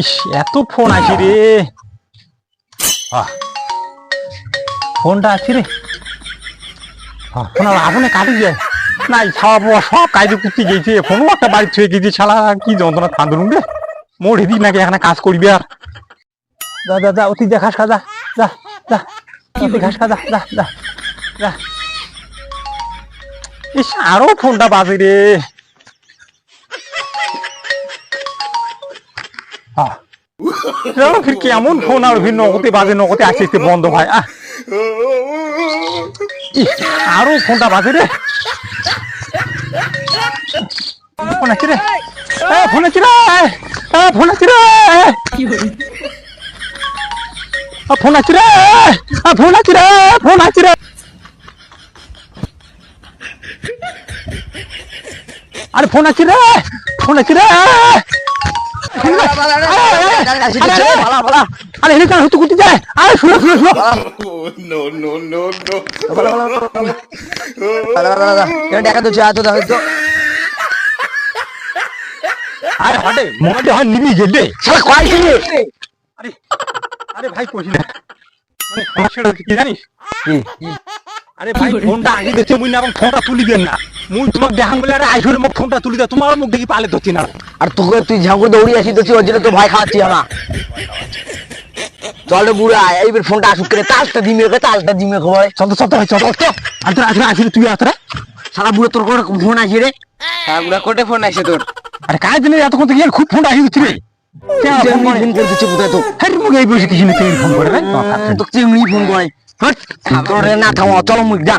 ইস, এত ফোন আছে রে। ফোনটা আছে রে। ফোন আপনি কাটি যায়। না ছাওয়া পাওয়া সব কাজে কুত্তি গেছে। ফোনও একটা বাড়ি থুয়ে গেছে ছাড়া কি যন্ত্রণা কাঁদুন রে। মোড় হেদিক নাকি এখানে কাজ করবি আর। যা যা অতি যা ঘাস খা, যা যা যা। অতি যা যা ইস, আরও ফোনটা বাজে রে। কেমন ফোন আর ভিন্ন নগদে বাজে নগদে আসতে বন্ধ ইস, আরও ফোনটা বাজে রে। আরে ফোন আছে রে। ফোন আছে রে। আরে এনে কেন হুতু কুতি যায় আরে শুনো শুনো শুনো। no, no, no, no. দেখা তো চা তো দেখা তো। আরে হটে মোটে নিবি গেলে শালা কয় ছিল আরে আরে ভাই কইছি না। মানে সমস্যাটা কি জানিস? আরে ভাই ফোনটা আগে দেখে মুই না এবং ফোনটা তুলি দেন না। মুই তোমাক দেখান বলে আরে আইসরে মুখ ফোনটা তুলি দে তোমার মুখ দেখি পালে ধরছি না। আর তোকে তুই ঝাঁকুর দৌড়ি আসি তো ওর জন্য তো ভয় খাওয়াচ্ছি আমার। চল বুড়া এইবার ফোনটা আসুক করে তালটা দিমে কে তালটা দিমে খবর। চল তো চল তো ভাই চল তো। আন্তর আসলে আসলে তুই আতরে সারা বুড়ো তোর করে ফোন আসি রে। হ্যাঁ বুড়া কোটে ফোন আসে তোর? আরে কাজ দিনে এতক্ষণ থেকে খুব ফোনটা আসি দিচ্ছি রে? ফোন করে দিচ্ছে কোথায় তো। হ্যাঁ মুখ এই বসে কিছু না তুই ফোন করে রে? তো ফোন করে। তোর না থামো চলো মুখ যা